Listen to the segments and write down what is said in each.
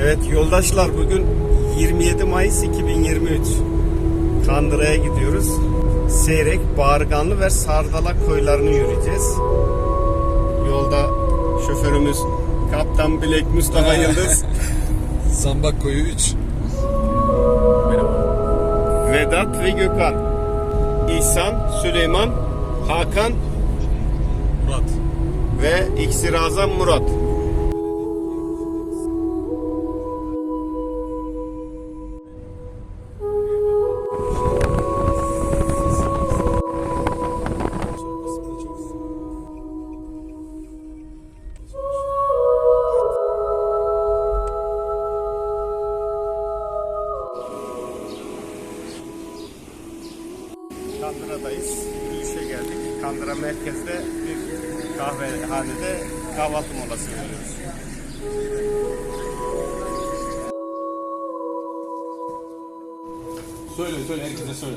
Evet yoldaşlar bugün 27 Mayıs 2023. Kandıra'ya gidiyoruz. Seyrek, Bağırganlı ve Sardala koylarını yürüyeceğiz. Yolda şoförümüz Kaptan Bilek Mustafa Yıldız, Zambak koyu 3. Vedat ve Gökhan, İhsan, Süleyman, Hakan Murat. ve İksir Azam Murat. Kandıra'dayız. Yürüyüşe geldik. Kandıra merkezde bir kahvehanede kahvaltı molası veriyoruz. Söyle söyle herkese söyle.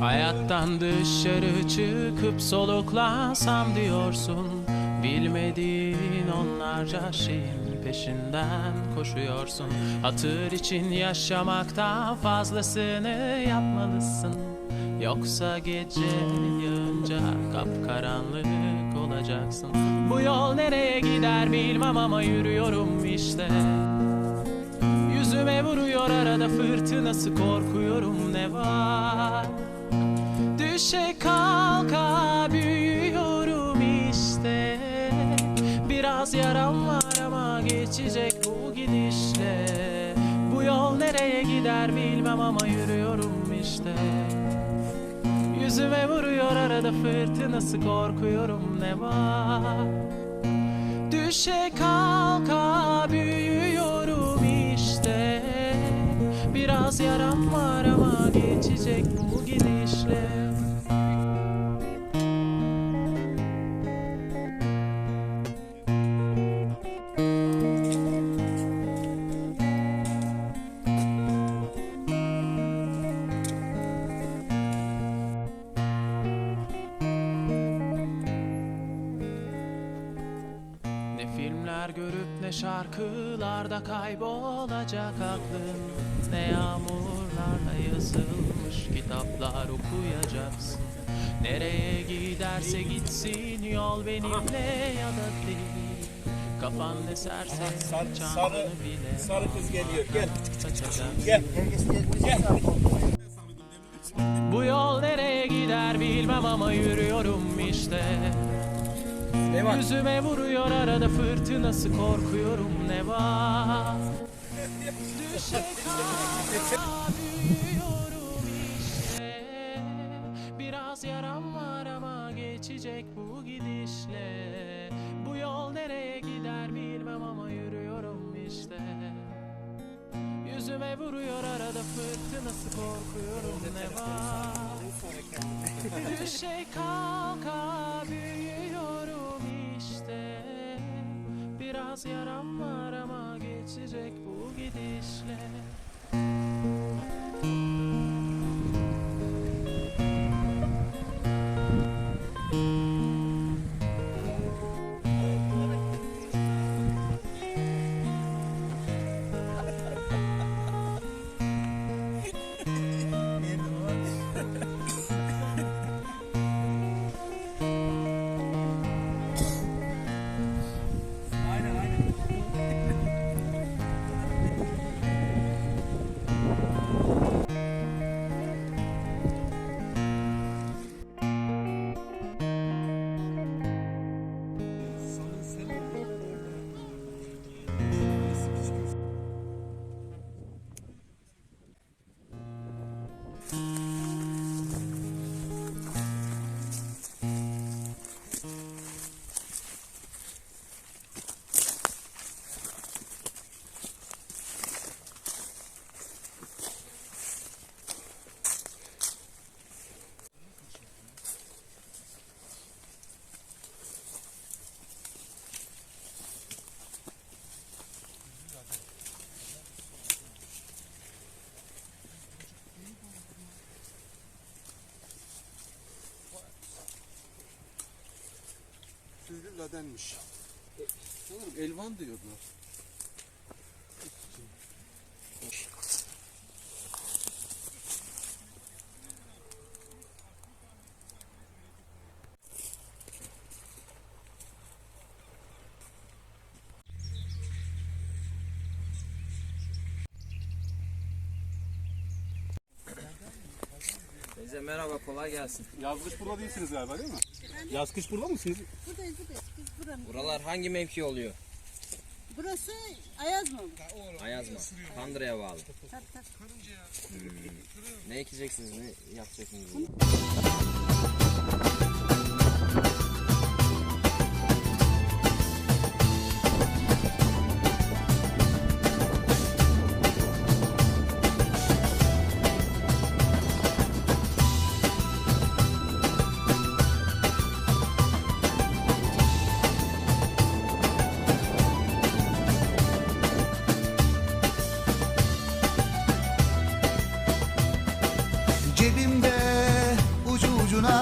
Hayattan dışarı çıkıp soluklasam diyorsun. Bilmediğin onlarca şeyin peşinden koşuyorsun. Hatır için yaşamaktan fazlasını yapmalısın. Yoksa gece yağınca kapkaranlık olacaksın. Bu yol nereye gider bilmem ama yürüyorum işte. Yüzüme vuruyor arada fırtınası korkuyorum. Ne var Düşe kalka büyüyorum işte. Biraz yaram var ama geçecek bu gidişle. Bu yol nereye gider bilmem ama yürüyorum işte. Yüzüme vuruyor arada fırtınası korkuyorum ne var? Düşe kalka büyüyorum işte. Biraz yaram var ama geçecek filmler görüp ne şarkılarda kaybolacak aklın Ne yağmurlarla yazılmış kitaplar okuyacaksın. Nereye giderse gitsin yol benimle ya da değil. Kafan eserse çantını bile sarı kız geliyor. gel. açacaksın Gel. Bu yol nereye gider bilmem ama yürüyorum işte Yüzüme vuruyor arada fırtınası korkuyorum ne var? Düşe kalka büyüyorum işte. Biraz yaram var ama geçecek bu gidişle. Bu yol nereye gider bilmem ama yürüyorum işte. Yüzüme vuruyor arada fırtınası korkuyorum ne var? Düşe kalka büyüyorum işte Biraz yaram var ama geçecek bu gidişle ladenmiş. Sanırım elvan diyordu. Teyze merhaba kolay gelsin. Yaz kış burada değilsiniz galiba değil mi? Yaz kış burada mısınız? Buradayız buradayız. Biz buranın. Buralar hangi mevki oluyor? Burası Ayaz mı olur? Ayaz mı? Kandıra'ya bağlı. Tabii tabii. Ne ekeceksiniz, ne yapacaksınız?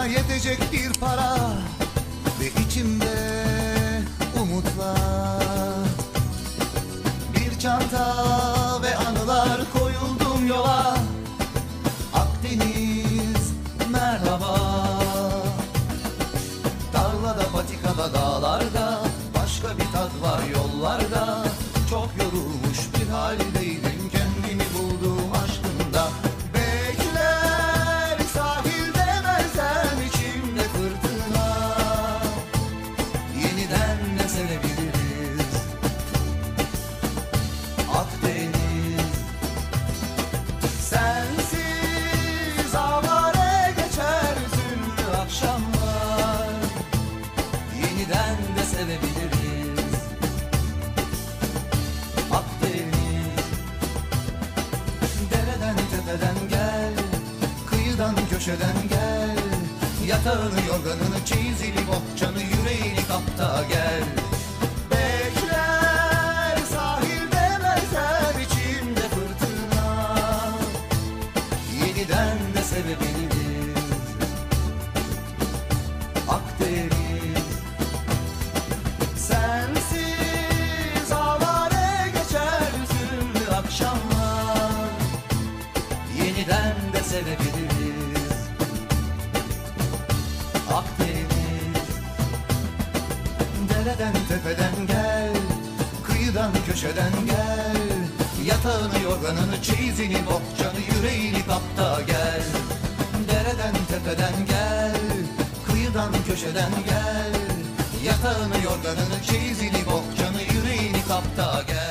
Yetecek bir para köşeden gel. Yatağını yorganını çeyizini bohçanı yüreğini kapta gel. Bekler sahilde mezer içimde fırtına. Yeniden de sevebiliriz Akdeniz. Sensiz avare geçer üzümlü akşamlar. Yeniden de sevebiliriz tepeden gel Kıyıdan köşeden gel. Yatağını yorganını çeyizini bohçanı yüreğini kapta gel. Dereden tepeden gel Kıyıdan köşeden gel. Yatağını yorganını çeyizini bohçanı yüreğini kapta gel